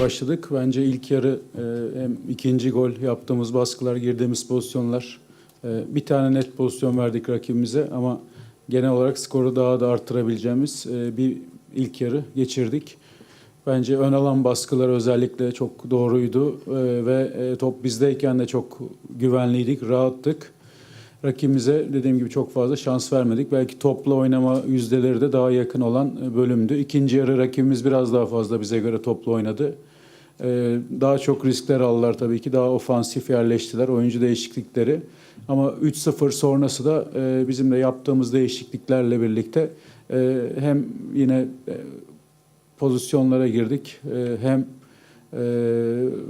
başladık. Bence ilk yarı e, hem ikinci gol yaptığımız baskılar, girdiğimiz pozisyonlar e, bir tane net pozisyon verdik rakibimize ama genel olarak skoru daha da arttırabileceğimiz e, bir ilk yarı geçirdik. Bence ön alan baskılar özellikle çok doğruydu e, ve e, top bizdeyken de çok güvenliydik, rahattık. Rakibimize dediğim gibi çok fazla şans vermedik. Belki topla oynama yüzdeleri de daha yakın olan e, bölümdü. İkinci yarı rakibimiz biraz daha fazla bize göre topla oynadı. Ee, Daha çok riskler aldılar tabii ki. Daha ofansif yerleştiler oyuncu değişiklikleri. Ama 3-0 sonrası da e, bizim de yaptığımız değişikliklerle birlikte e, hem yine e, pozisyonlara girdik e, hem e,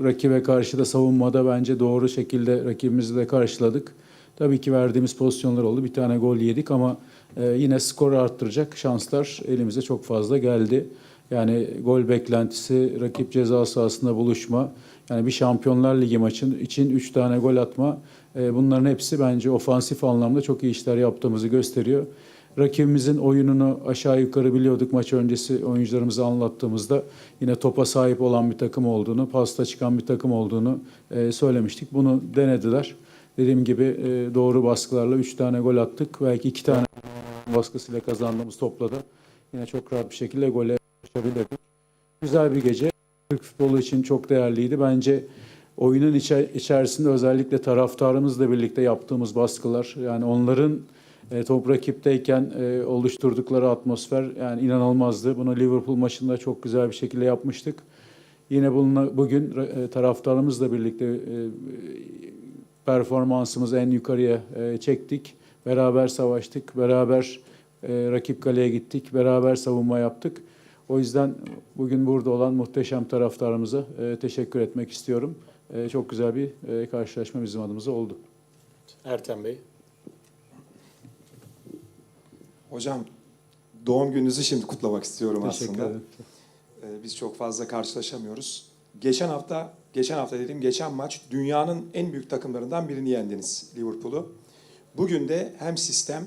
rakibe karşı da savunmada bence doğru şekilde rakibimizi de karşıladık. Tabii ki verdiğimiz pozisyonlar oldu. Bir tane gol yedik ama e, yine skoru arttıracak şanslar elimize çok fazla geldi. Yani gol beklentisi, rakip ceza sahasında buluşma, yani bir Şampiyonlar Ligi maçın için 3 tane gol atma e, bunların hepsi bence ofansif anlamda çok iyi işler yaptığımızı gösteriyor. Rakibimizin oyununu aşağı yukarı biliyorduk maç öncesi oyuncularımıza anlattığımızda yine topa sahip olan bir takım olduğunu, pasta çıkan bir takım olduğunu e, söylemiştik. Bunu denediler. Dediğim gibi e, doğru baskılarla 3 tane gol attık. Belki 2 tane baskısıyla kazandığımız topla da yine çok rahat bir şekilde gole ulaşabilirdik. Güzel bir gece. Türk futbolu için çok değerliydi. Bence oyunun içe- içerisinde özellikle taraftarımızla birlikte yaptığımız baskılar yani onların e, top rakipteyken e, oluşturdukları atmosfer yani inanılmazdı. Bunu Liverpool maçında çok güzel bir şekilde yapmıştık. Yine bununla, bugün e, taraftarımızla birlikte e, performansımızı en yukarıya e, çektik. Beraber savaştık, beraber e, rakip kaleye gittik, beraber savunma yaptık. O yüzden bugün burada olan muhteşem taraftarımıza e, teşekkür etmek istiyorum. E, çok güzel bir e, karşılaşma bizim adımıza oldu. Ertem Bey. Hocam doğum gününüzü şimdi kutlamak istiyorum Teşekkür aslında. ederim. Ee, Biz çok fazla karşılaşamıyoruz. Geçen hafta, geçen hafta dediğim geçen maç dünyanın en büyük takımlarından birini yendiniz Liverpool'u. Bugün de hem sistem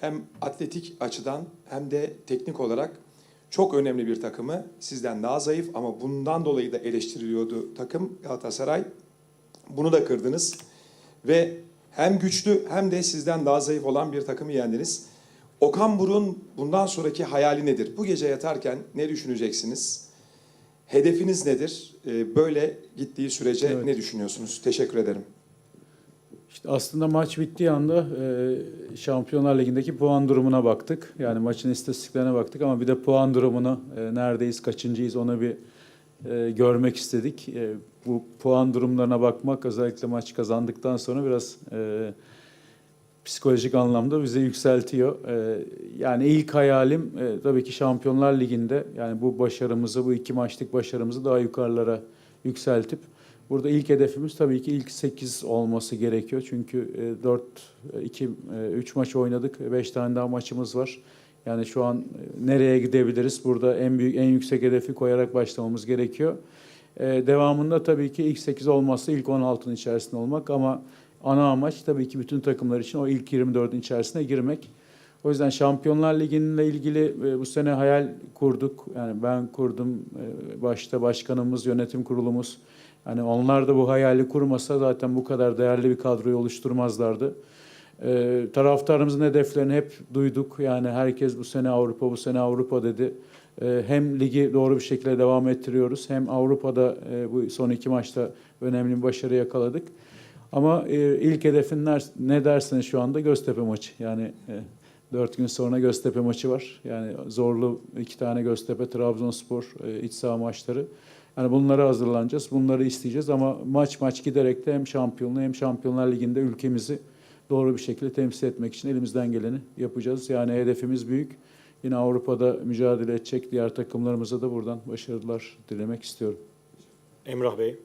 hem atletik açıdan hem de teknik olarak çok önemli bir takımı sizden daha zayıf ama bundan dolayı da eleştiriliyordu takım Galatasaray. Bunu da kırdınız ve hem güçlü hem de sizden daha zayıf olan bir takımı yendiniz. Okan Buruk'un bundan sonraki hayali nedir? Bu gece yatarken ne düşüneceksiniz? Hedefiniz nedir? Ee, Böyle gittiği sürece Evet. ne düşünüyorsunuz? Teşekkür ederim. İşte aslında maç bittiği anda e, Şampiyonlar Ligi'ndeki puan durumuna baktık. Yani maçın istatistiklerine baktık ama bir de puan durumunu e, neredeyiz, kaçıncıyız onu bir e, görmek istedik. E, bu puan durumlarına bakmak özellikle maç kazandıktan sonra biraz e, psikolojik anlamda bizi yükseltiyor. E, yani ilk hayalim e, tabii ki Şampiyonlar Ligi'nde yani bu başarımızı, bu iki maçlık başarımızı daha yukarılara yükseltip Burada ilk hedefimiz tabii ki ilk 8 olması gerekiyor. Çünkü 4 2 3 maç oynadık. 5 tane daha maçımız var. Yani şu an e, nereye gidebiliriz? Burada en büyük en yüksek hedefi koyarak başlamamız gerekiyor. E, Devamında tabii ki ilk 8 olmazsa ilk 16'ın içerisinde olmak ama ana amaç tabii ki bütün takımlar için o ilk 24'ün içerisine girmek. O yüzden Şampiyonlar Ligi'yle ilgili e, bu sene hayal kurduk. Yani ben kurdum, e, başta başkanımız, yönetim kurulumuz. Yani onlar da bu hayali kurmasa zaten bu kadar değerli bir kadroyu oluşturmazlardı. Ee, taraftarımızın hedeflerini hep duyduk. Yani herkes bu sene Avrupa, bu sene Avrupa dedi. Ee, hem ligi doğru bir şekilde devam ettiriyoruz hem Avrupa'da e, bu son iki maçta önemli bir başarı yakaladık. Ama e, ilk hedefin ne derseniz şu anda Göztepe maçı. Yani e, dört gün sonra Göztepe maçı var. Yani zorlu iki tane Göztepe, Trabzonspor e, iç saha maçları. Yani bunlara hazırlanacağız, bunları isteyeceğiz ama maç maç giderek de hem şampiyonluğu hem Şampiyonlar Ligi'nde ülkemizi doğru bir şekilde temsil etmek için elimizden geleni yapacağız. Yani hedefimiz büyük. Yine Avrupa'da mücadele edecek diğer takımlarımıza da buradan başarılar dilemek istiyorum. Emrah Bey.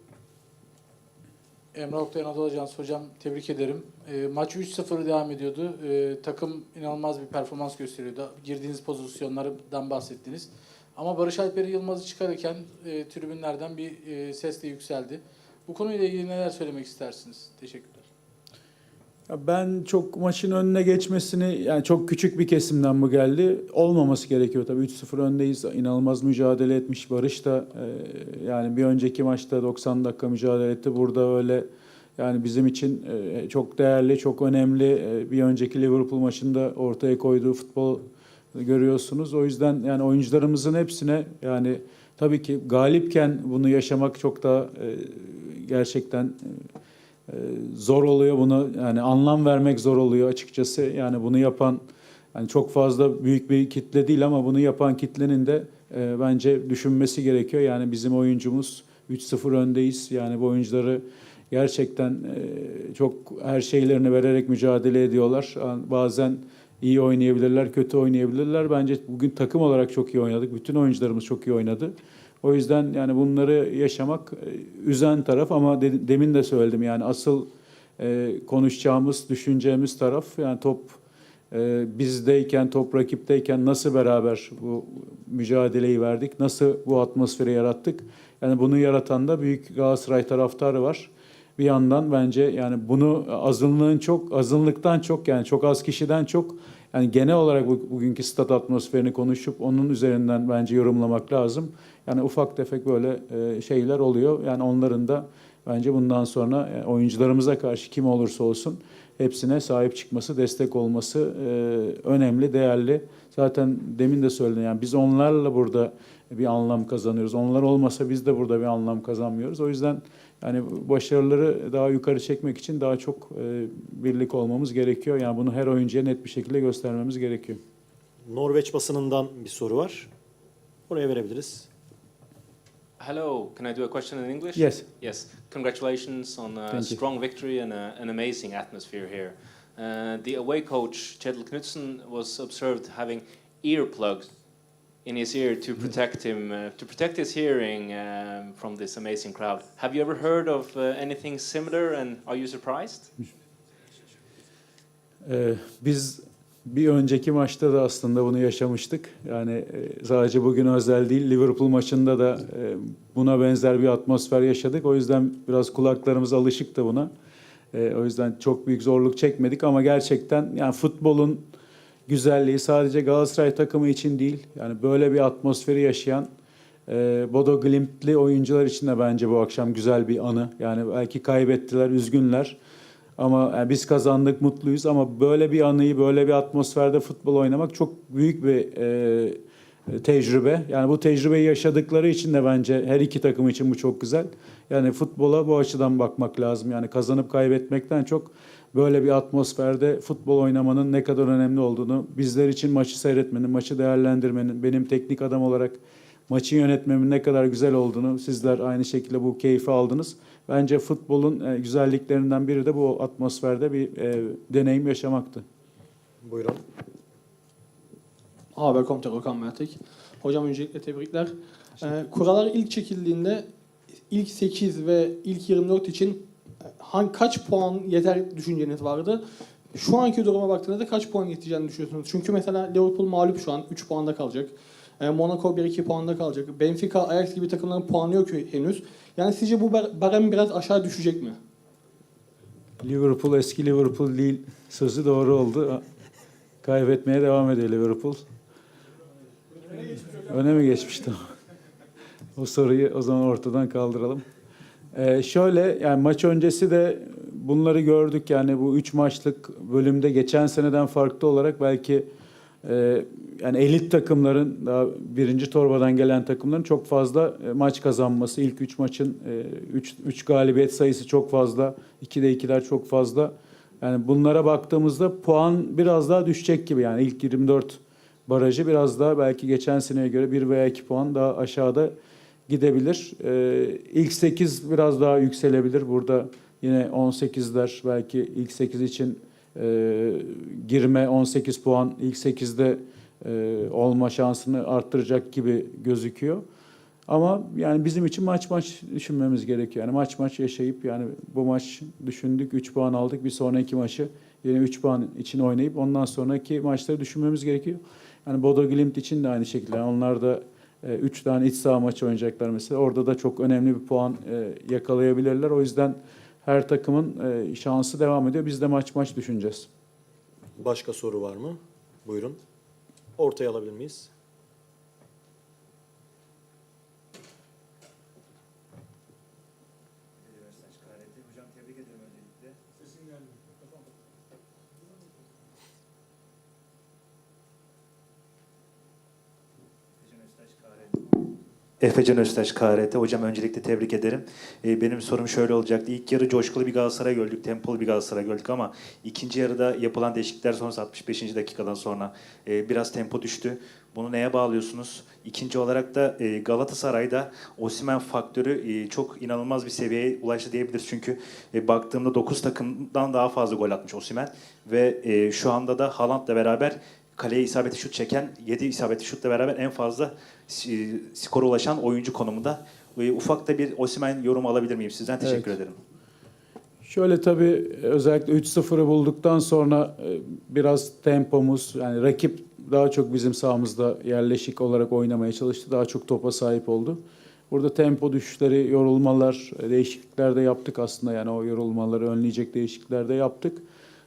Emre Oktay Anadolu Ajansı hocam tebrik ederim. E, maç 3-0 devam ediyordu. E, takım inanılmaz bir performans gösteriyordu. Girdiğiniz pozisyonlardan bahsettiniz. Ama Barış Alper Yılmaz'ı çıkarırken e, tribünlerden bir e, ses de yükseldi. Bu konuyla ilgili neler söylemek istersiniz? Teşekkürler. Ben çok maçın önüne geçmesini yani çok küçük bir kesimden bu geldi. Olmaması gerekiyor tabii 3-0 öndeyiz. İnanılmaz mücadele etmiş Barış da e, yani bir önceki maçta 90 dakika mücadele etti. Burada öyle yani bizim için e, çok değerli, çok önemli e, bir önceki Liverpool maçında ortaya koyduğu futbol görüyorsunuz. O yüzden yani oyuncularımızın hepsine yani tabii ki galipken bunu yaşamak çok daha e, gerçekten e, zor oluyor bunu yani anlam vermek zor oluyor açıkçası. Yani bunu yapan yani çok fazla büyük bir kitle değil ama bunu yapan kitlenin de e, bence düşünmesi gerekiyor. Yani bizim oyuncumuz 3-0 öndeyiz. Yani bu oyuncuları gerçekten e, çok her şeylerini vererek mücadele ediyorlar. Bazen iyi oynayabilirler, kötü oynayabilirler. Bence bugün takım olarak çok iyi oynadık. Bütün oyuncularımız çok iyi oynadı. O yüzden yani bunları yaşamak e, üzen taraf ama de- demin de söyledim yani asıl e, konuşacağımız, düşüneceğimiz taraf yani top e, bizdeyken, top rakipteyken nasıl beraber bu mücadeleyi verdik, nasıl bu atmosferi yarattık. Yani bunu yaratan da büyük Galatasaray taraftarı var. Bir yandan bence yani bunu azınlığın çok, azınlıktan çok yani çok az kişiden çok yani genel olarak bu- bugünkü stat atmosferini konuşup onun üzerinden bence yorumlamak lazım. Yani ufak tefek böyle e, şeyler oluyor. Yani onların da bence bundan sonra e, oyuncularımıza karşı kim olursa olsun hepsine sahip çıkması, destek olması e, önemli, değerli. Zaten demin de söyledim yani biz onlarla burada bir anlam kazanıyoruz. Onlar olmasa biz de burada bir anlam kazanmıyoruz. O yüzden yani başarıları daha yukarı çekmek için daha çok e, birlik olmamız gerekiyor. Yani bunu her oyuncuya net bir şekilde göstermemiz gerekiyor. Norveç basınından bir soru var. Oraya verebiliriz. Hello, can I do a question in English? Yes. Yes. Congratulations on a Thank you. strong victory and a, an amazing atmosphere here. Uh, the away coach, Kjetil Knutsen, was observed having earplugs in his ear to protect him, uh, to protect his hearing um, from this amazing crowd. Have you ever heard of uh, anything similar and are you surprised? Ee, biz bir önceki maçta da aslında bunu yaşamıştık. Yani e, sadece bugün özel değil, Liverpool maçında da e, buna benzer bir atmosfer yaşadık. O yüzden biraz kulaklarımız alışıktı buna. E, O yüzden çok büyük zorluk çekmedik ama gerçekten yani futbolun güzelliği sadece Galatasaray takımı için değil. Yani böyle bir atmosferi yaşayan e, Bodo Glimt'li oyuncular için de bence bu akşam güzel bir anı. Yani belki kaybettiler, üzgünler. Ama yani biz kazandık, mutluyuz ama böyle bir anıyı, böyle bir atmosferde futbol oynamak çok büyük bir e, tecrübe. Yani bu tecrübeyi yaşadıkları için de bence her iki takım için bu çok güzel. Yani futbola bu açıdan bakmak lazım. Yani kazanıp kaybetmekten çok böyle bir atmosferde futbol oynamanın ne kadar önemli olduğunu, bizler için maçı seyretmenin, maçı değerlendirmenin, benim teknik adam olarak maçı yönetmemin ne kadar güzel olduğunu sizler aynı şekilde bu keyfi aldınız. Bence futbolun e, güzelliklerinden biri de bu atmosferde bir e, deneyim yaşamaktı. Buyurun. Haber Komutan Okan Mertek. Hocam öncelikle tebrikler. Ee, kurallar ilk çekildiğinde ilk 8 ve ilk 24 için hangi kaç puan yeter düşünceniz vardı? Şu anki duruma baktığınızda kaç puan yeteceğini düşünüyorsunuz? Çünkü mesela Liverpool mağlup şu an 3 puanda kalacak. Ee, Monaco 1-2 puanda kalacak. Benfica, Ajax gibi takımların puanı yok henüz. Yani sizce bu bar- barem biraz aşağı düşecek mi? Liverpool eski Liverpool değil sözü doğru oldu. Kaybetmeye devam ediyor Liverpool. Öne mi geçmişti? o soruyu o zaman ortadan kaldıralım. Ee, şöyle yani maç öncesi de bunları gördük. Yani bu üç maçlık bölümde geçen seneden farklı olarak belki e, yani elit takımların daha birinci torbadan gelen takımların çok fazla e, maç kazanması. İlk üç maçın 3 üç galibiyet sayısı çok fazla. 2'de 2'ler çok fazla. Yani bunlara baktığımızda puan biraz daha düşecek gibi. Yani ilk 24 barajı biraz daha belki geçen seneye göre 1 veya 2 puan daha aşağıda gidebilir. Ee, ilk 8 biraz daha yükselebilir. Burada yine 18'ler belki ilk 8 için e, girme 18 puan ilk 8'de e, olma şansını arttıracak gibi gözüküyor. Ama yani bizim için maç maç düşünmemiz gerekiyor. Yani maç maç yaşayıp yani bu maç düşündük 3 puan aldık bir sonraki maçı yine 3 puan için oynayıp ondan sonraki maçları düşünmemiz gerekiyor. Yani Bodo Glimt için de aynı şekilde. Yani onlar da 3 tane iç saha maçı oynayacaklar mesela. Orada da çok önemli bir puan e, yakalayabilirler. O yüzden her takımın e, şansı devam ediyor. Biz de maç maç düşüneceğiz. Başka soru var mı? Buyurun. Ortaya alabilir miyiz? Hocam tebrik ederim öncelikle. Sesin gelmiyor. Efecan Öztaş KRT. Hocam öncelikle tebrik ederim. Ee, benim sorum şöyle olacaktı. İlk yarı coşkulu bir Galatasaray gördük, tempolu bir Galatasaray gördük ama ikinci yarıda yapılan değişiklikler sonrası 65. dakikadan sonra e, biraz tempo düştü. Bunu neye bağlıyorsunuz? İkinci olarak da e, Galatasaray'da Osimhen faktörü e, çok inanılmaz bir seviyeye ulaştı diyebiliriz. Çünkü e, baktığımda 9 takımdan daha fazla gol atmış Osimhen ve e, şu anda da Haaland'la beraber kaleye isabetli şut çeken 7 isabetli şutla beraber en fazla e, skora ulaşan oyuncu konumunda. E, ufak da bir Osimhen yorum alabilir miyim sizden? Teşekkür Evet. ederim. Şöyle tabii özellikle 3-0'ı bulduktan sonra e, biraz tempomuz yani rakip daha çok bizim sahamızda yerleşik olarak oynamaya çalıştı. Daha çok topa sahip oldu. Burada tempo düşüşleri, yorulmalar, e, değişiklikler de yaptık aslında. Yani o yorulmaları önleyecek değişiklikler de yaptık.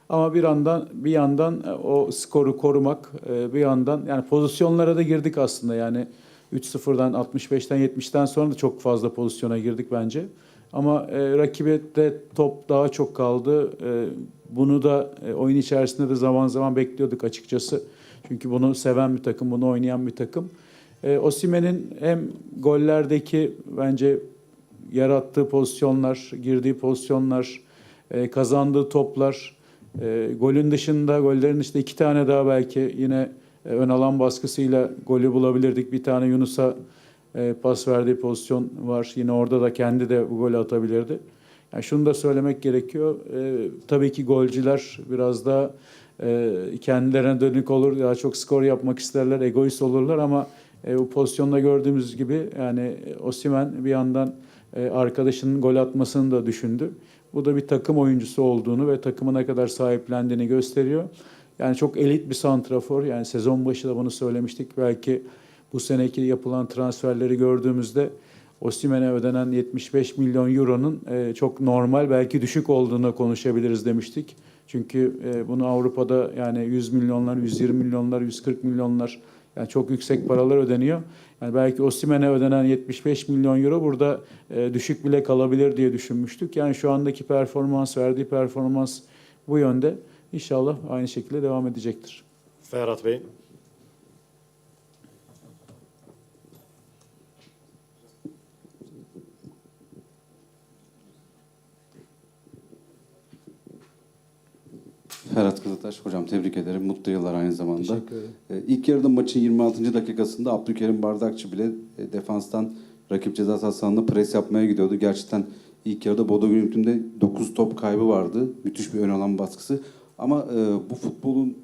Ama bir yandan bir yandan e, o skoru korumak, e, bir yandan yani pozisyonlara da girdik aslında. Yani 3-0'dan 65'ten 70'ten sonra da çok fazla pozisyona girdik bence. Ama e, rakibe de top daha çok kaldı. E, bunu da e, oyun içerisinde de zaman zaman bekliyorduk açıkçası. Çünkü bunu seven bir takım, bunu oynayan bir takım. E, Osimen'in hem gollerdeki bence yarattığı pozisyonlar, girdiği pozisyonlar, e, kazandığı toplar, e, golün dışında, gollerin dışında iki tane daha belki yine e, ön alan baskısıyla golü bulabilirdik. Bir tane Yunus'a e, pas verdiği pozisyon var. Yine orada da kendi de bu golü atabilirdi. Yani şunu da söylemek gerekiyor. E, tabii ki golcüler biraz daha e, kendilerine dönük olur. Daha çok skor yapmak isterler, egoist olurlar ama e, bu pozisyonda gördüğümüz gibi yani Osimen bir yandan e, arkadaşının gol atmasını da düşündü. Bu da bir takım oyuncusu olduğunu ve takımı ne kadar sahiplendiğini gösteriyor. Yani çok elit bir santrafor. Yani sezon başı da bunu söylemiştik. Belki bu seneki yapılan transferleri gördüğümüzde Osimhen'e ödenen 75 milyon euronun e, çok normal belki düşük olduğunu konuşabiliriz demiştik. Çünkü e, bunu Avrupa'da yani 100 milyonlar, 120 milyonlar, 140 milyonlar yani çok yüksek paralar ödeniyor. Yani belki Osimhen'e ödenen 75 milyon euro burada e, düşük bile kalabilir diye düşünmüştük. Yani şu andaki performans, verdiği performans bu yönde. İnşallah aynı şekilde devam edecektir. Ferhat Bey. Kızıltaş hocam tebrik ederim. Mutlu yıllar aynı zamanda. Teşekkür ederim. Ee, İlk yarıda maçın 26. dakikasında Abdülkerim Bardakçı bile e, defanstan rakip ceza sahasında pres yapmaya gidiyordu. Gerçekten ilk yarıda Bodo Glimt'in 9 top kaybı vardı. Müthiş bir ön alan baskısı. Ama e, bu futbolun e,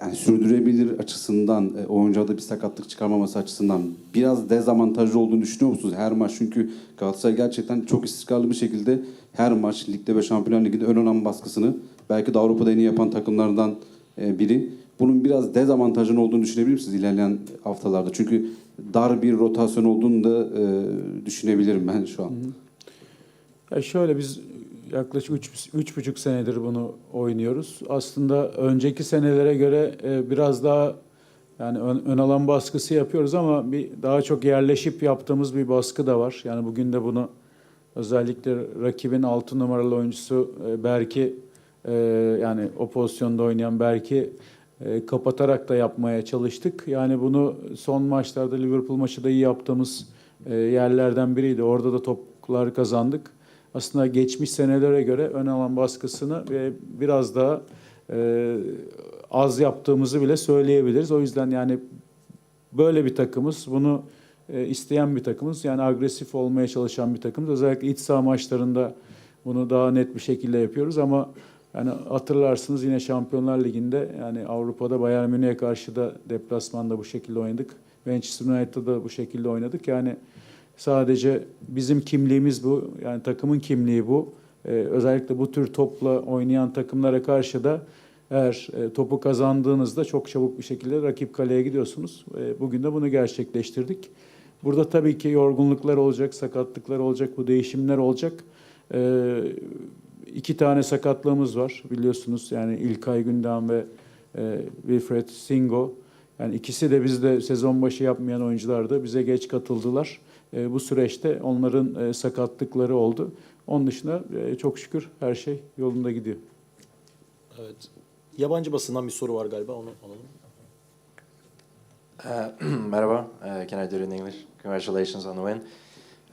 yani sürdürebilir açısından, e, oyuncuya da bir sakatlık çıkarmaması açısından biraz dezavantajlı olduğunu düşünüyor musunuz? Her maç çünkü Galatasaray gerçekten çok istikrarlı bir şekilde her maç ligde ve Şampiyonlar Ligi'nde ön alan baskısını belki de Avrupa'da en iyi yapan takımlardan e, biri. Bunun biraz dezavantajın olduğunu düşünebilir misiniz ilerleyen haftalarda? Çünkü dar bir rotasyon olduğunu da e, düşünebilirim ben şu an. Ya şöyle biz yaklaşık üç, üç buçuk senedir bunu oynuyoruz. Aslında önceki senelere göre e, biraz daha yani ön, ön alan baskısı yapıyoruz ama bir daha çok yerleşip yaptığımız bir baskı da var. Yani bugün de bunu özellikle rakibin altı numaralı oyuncusu Berk'i e, yani o pozisyonda oynayan Berk'i e, kapatarak da yapmaya çalıştık. Yani bunu son maçlarda Liverpool maçı da iyi yaptığımız e, yerlerden biriydi. Orada da toplar kazandık. Aslında geçmiş senelere göre ön alan baskısını ve biraz daha e, az yaptığımızı bile söyleyebiliriz. O yüzden yani böyle bir takımız, bunu e, isteyen bir takımız. Yani agresif olmaya çalışan bir takımız. Özellikle iç saha maçlarında bunu daha net bir şekilde yapıyoruz ama yani hatırlarsınız yine Şampiyonlar Ligi'nde yani Avrupa'da Bayern Münih'e karşı da deplasmanda bu şekilde oynadık. Manchester United'da da bu şekilde oynadık. Yani sadece bizim kimliğimiz bu. Yani takımın kimliği bu. Ee, özellikle bu tür topla oynayan takımlara karşı da eğer e, topu kazandığınızda çok çabuk bir şekilde rakip kaleye gidiyorsunuz. E, bugün de bunu gerçekleştirdik. Burada tabii ki yorgunluklar olacak, sakatlıklar olacak, bu değişimler olacak. E, iki tane sakatlığımız var biliyorsunuz. Yani İlkay Gündoğan ve e, Wilfred Singo. Yani ikisi de bizde sezon başı yapmayan oyunculardı. Bize geç katıldılar. E, bu süreçte onların e, sakatlıkları oldu. Onun dışında e, çok şükür her şey yolunda gidiyor. Evet. Yabancı basından bir soru var galiba onu alalım. Uh, Merhaba, uh, can I do it in English? Congratulations on the win.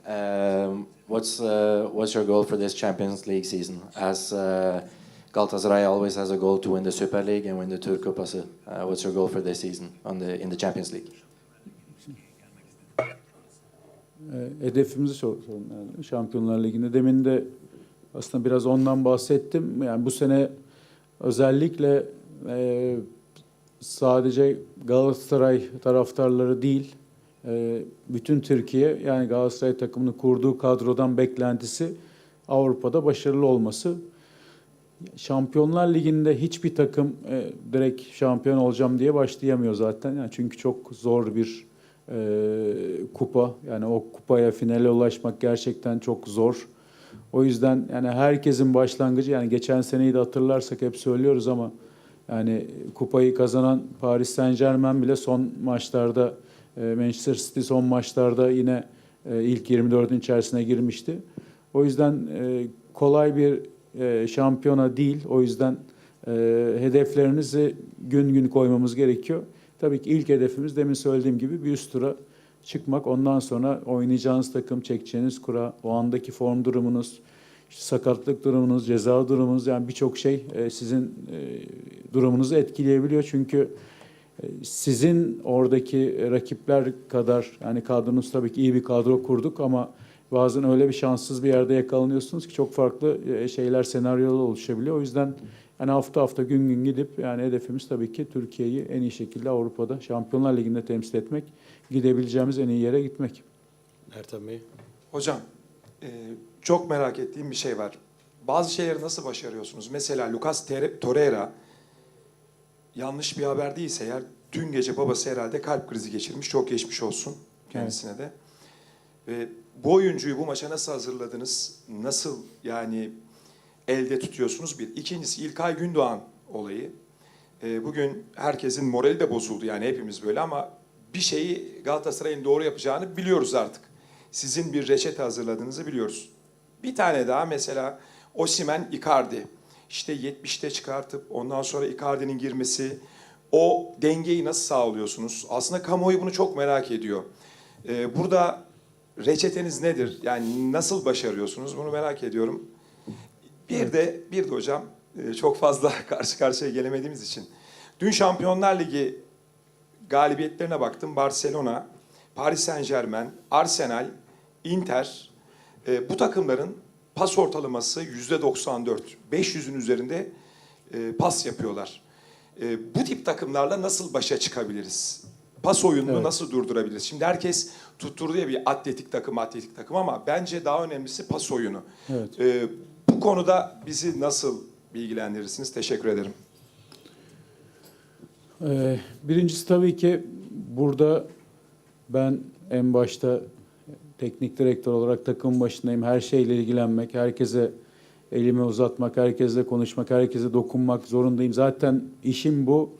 Um, what's uh, what's your goal for this Champions League season? As uh, Galatasaray always has a goal to win the Super League and win the Türk Kupası. Uh, what's your goal for this season on the in the Champions League? E, hedefimizi sor- sorun yani Şampiyonlar Ligi'nde. Demin de aslında biraz ondan bahsettim. Yani bu sene özellikle e, sadece Galatasaray taraftarları değil, bütün Türkiye yani Galatasaray takımını kurduğu kadrodan beklentisi Avrupa'da başarılı olması. Şampiyonlar Ligi'nde hiçbir takım e, direkt şampiyon olacağım diye başlayamıyor zaten. Yani çünkü çok zor bir e, kupa. Yani o kupaya finale ulaşmak gerçekten çok zor. O yüzden yani herkesin başlangıcı yani geçen seneyi de hatırlarsak hep söylüyoruz ama yani kupayı kazanan Paris Saint Germain bile son maçlarda Manchester City son maçlarda yine e, ilk 24'ün içerisine girmişti. O yüzden e, kolay bir e, şampiyona değil. O yüzden hedeflerinizi gün gün koymamız gerekiyor. Tabii ki ilk hedefimiz demin söylediğim gibi bir üst tura çıkmak. Ondan sonra oynayacağınız takım, çekeceğiniz kura, o andaki form durumunuz, işte sakatlık durumunuz, ceza durumunuz yani birçok şey sizin durumunuzu etkileyebiliyor. Çünkü sizin oradaki rakipler kadar yani kadronuz tabii ki iyi bir kadro kurduk ama bazen öyle bir şanssız bir yerde yakalanıyorsunuz ki çok farklı e, şeyler, senaryolar oluşabiliyor. O yüzden yani hafta hafta gün gün gidip yani hedefimiz tabii ki Türkiye'yi en iyi şekilde Avrupa'da Şampiyonlar Ligi'nde temsil etmek, gidebileceğimiz en iyi yere gitmek. Ertem Bey. Hocam, e, çok merak ettiğim bir şey var. Bazı şeyleri nasıl başarıyorsunuz? Mesela Lucas Torreira, yanlış bir haber değilse eğer, dün gece babası herhalde kalp krizi geçirmiş. Çok geçmiş olsun kendisine de. Ve bu oyuncuyu bu maça nasıl hazırladınız? Nasıl yani elde tutuyorsunuz? Bir. İkincisi İlkay Gündoğan olayı. E, bugün herkesin morali de bozuldu yani hepimiz böyle ama bir şeyi Galatasaray'ın doğru yapacağını biliyoruz artık. Sizin bir reçete hazırladığınızı biliyoruz. Bir tane daha mesela Osimen Icardi. İşte 70'te çıkartıp ondan sonra Icardi'nin girmesi. O dengeyi nasıl sağlıyorsunuz? Aslında kamuoyu bunu çok merak ediyor. Ee, burada reçeteniz nedir? Yani nasıl başarıyorsunuz? Bunu merak ediyorum. Bir de bir de hocam e, çok fazla karşı karşıya gelemediğimiz için. Dün Şampiyonlar Ligi galibiyetlerine baktım. Barcelona, Paris Saint Germain, Arsenal, Inter. E, bu takımların pas ortalaması yüzde 94. 500'ün üzerinde e, pas yapıyorlar. E, bu tip takımlarla nasıl başa çıkabiliriz? Pas oyununu Evet. nasıl durdurabiliriz? Şimdi herkes tutturdu ya bir atletik takım, atletik takım ama bence daha önemlisi pas oyunu. Evet. E, bu konuda bizi nasıl bilgilendirirsiniz? Teşekkür ederim. Ee, birincisi tabii ki burada ben en başta teknik direktör olarak takım başındayım. Her şeyle ilgilenmek, herkese elimi uzatmak, herkesle konuşmak, herkese dokunmak zorundayım. Zaten işim bu.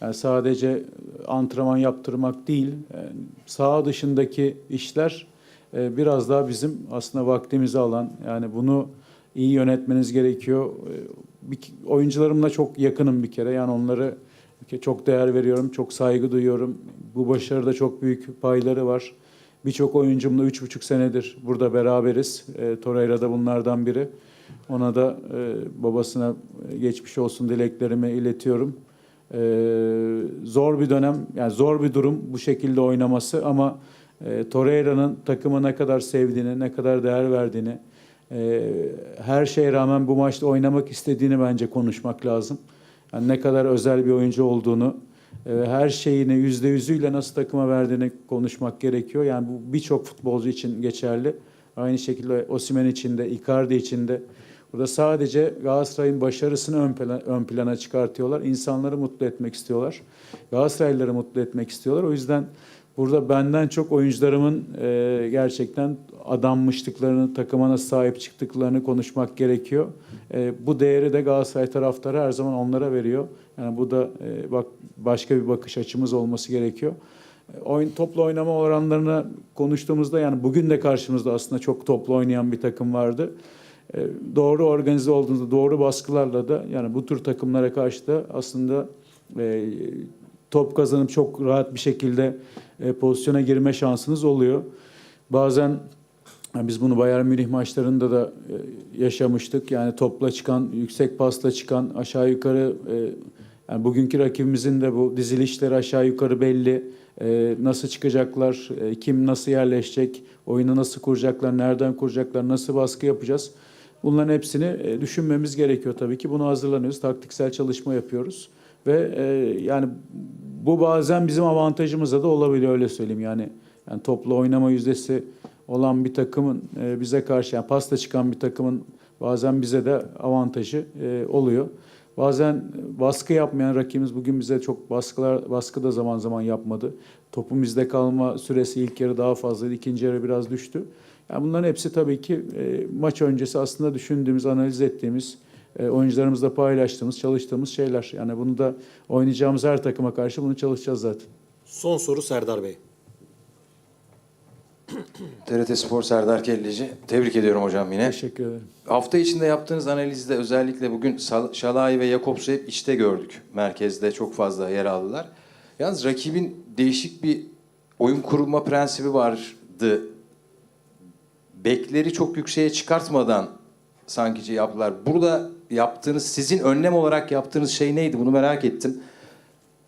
Yani sadece antrenman yaptırmak değil, yani saha dışındaki işler e, biraz daha bizim aslında vaktimizi alan. Yani bunu iyi yönetmeniz gerekiyor. E, oyuncularımla çok yakınım bir kere. Yani onları çok değer veriyorum, çok saygı duyuyorum. Bu başarıda çok büyük payları var. Birçok oyuncumla üç buçuk senedir burada beraberiz. E, Torreira da bunlardan biri. Ona da e, babasına geçmiş olsun dileklerimi iletiyorum. E, zor bir dönem, yani zor bir durum bu şekilde oynaması ama e, Torreira'nın takımı ne kadar sevdiğini, ne kadar değer verdiğini, e, her şeye rağmen bu maçta oynamak istediğini bence konuşmak lazım. Yani ne kadar özel bir oyuncu olduğunu, e, her şeyini yüzde yüzüyle nasıl takıma verdiğini konuşmak gerekiyor. Yani bu birçok futbolcu için geçerli. Aynı şekilde Osimhen için de, Icardi için de. Burada sadece Galatasaray'ın başarısını ön plana, ön plana çıkartıyorlar. İnsanları mutlu etmek istiyorlar. Galatasaraylıları mutlu etmek istiyorlar. O yüzden Burada benden çok oyuncularımın e, gerçekten adanmışlıklarını, takıma nasıl sahip çıktıklarını konuşmak gerekiyor. E, bu değeri de Galatasaray taraftarı her zaman onlara veriyor. Yani bu da e, bak başka bir bakış açımız olması gerekiyor. E, Oyun toplu oynama oranlarını konuştuğumuzda yani bugün de karşımızda aslında çok toplu oynayan bir takım vardı. E, Doğru organize olduğunuzda, doğru baskılarla da yani bu tür takımlara karşı da aslında e, top kazanıp çok rahat bir şekilde e, pozisyona girme şansınız oluyor. Bazen yani biz bunu Bayern Münih maçlarında da e, yaşamıştık. Yani topla çıkan, yüksek pasla çıkan, aşağı yukarı e, yani bugünkü rakibimizin de bu dizilişleri aşağı yukarı belli. E, nasıl çıkacaklar, e, kim nasıl yerleşecek, oyunu nasıl kuracaklar, nereden kuracaklar, nasıl baskı yapacağız. Bunların hepsini e, düşünmemiz gerekiyor tabii ki. Bunu hazırlanıyoruz, taktiksel çalışma yapıyoruz. Ve e, yani bu bazen bizim avantajımıza da olabiliyor öyle söyleyeyim. Yani, yani toplu oynama yüzdesi olan bir takımın e, bize karşı yani pasta çıkan bir takımın bazen bize de avantajı e, oluyor. Bazen baskı yapmayan rakibimiz bugün bize çok baskılar baskı da zaman zaman yapmadı. Topun bizde kalma süresi ilk yarı daha fazlaydı, ikinci yarı biraz düştü. Yani bunların hepsi tabii ki e, maç öncesi aslında düşündüğümüz, analiz ettiğimiz, e, oyuncularımızla paylaştığımız, çalıştığımız şeyler. Yani bunu da oynayacağımız her takıma karşı bunu çalışacağız zaten. Son soru Serdar Bey. TRT Spor Serdar Kelleci. Tebrik ediyorum hocam yine. Teşekkür ederim. Hafta içinde yaptığınız analizde özellikle bugün Şalay ve Jakobs'u hep içte gördük. Merkezde çok fazla yer aldılar. Yalnız rakibin değişik bir oyun kurma prensibi vardı. Bekleri çok yükseğe çıkartmadan sanki şey yaptılar. Burada yaptığınız, sizin önlem olarak yaptığınız şey neydi? Bunu merak ettim.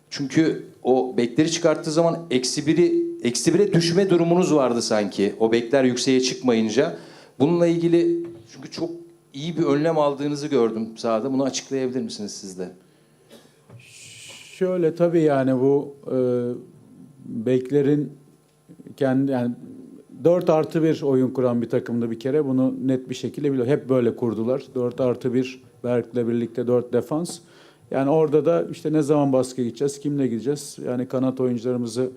Çünkü o bekleri çıkarttığı zaman eksi biri, eksi bire düşme durumunuz vardı sanki. O bekler yükseğe çıkmayınca. Bununla ilgili çünkü çok iyi bir önlem aldığınızı gördüm sahada. Bunu açıklayabilir misiniz siz de? Şöyle tabii yani bu e, beklerin kendi yani 4 artı 1 oyun kuran bir takımdı bir kere. Bunu net bir şekilde biliyor. Hep böyle kurdular. 4 artı 1 Berk'le birlikte 4 defans. Yani orada da işte ne zaman baskı gideceğiz, kimle gideceğiz? Yani kanat oyuncularımızı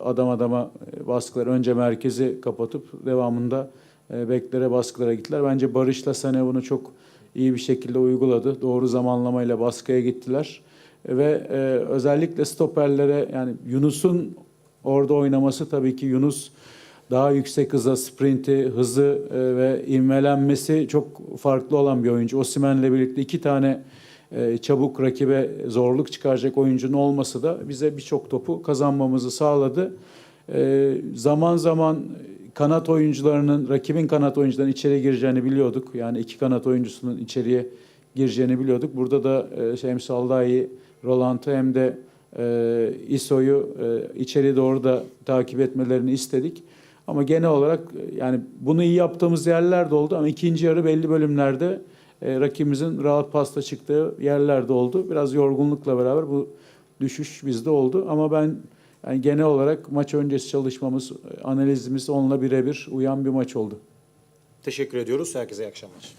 adam adama e, baskılar önce merkezi kapatıp devamında e, beklere baskılara gittiler. Bence Barış'la Sane bunu çok iyi bir şekilde uyguladı. Doğru zamanlamayla baskıya gittiler. Ve e, özellikle stoperlere yani Yunus'un orada oynaması tabii ki Yunus daha yüksek hıza, sprinti, hızı e, ve ivmelenmesi çok farklı olan bir oyuncu. Osimhen'le birlikte iki tane e, çabuk rakibe zorluk çıkaracak oyuncunun olması da bize birçok topu kazanmamızı sağladı. E, zaman zaman kanat oyuncularının, rakibin kanat oyuncularının içeri gireceğini biliyorduk. Yani iki kanat oyuncusunun içeriye gireceğini biliyorduk. Burada da e, hem Saldahi, Rolant'ı hem de e, İso'yu e, içeri doğru da takip etmelerini istedik. Ama genel olarak e, yani bunu iyi yaptığımız yerler de oldu ama ikinci yarı belli bölümlerde e, rakibimizin rahat pasta çıktığı yerler de oldu. Biraz yorgunlukla beraber bu düşüş bizde oldu ama ben yani genel olarak maç öncesi çalışmamız, analizimiz onunla birebir uyan bir maç oldu. Teşekkür ediyoruz. Herkese iyi akşamlar.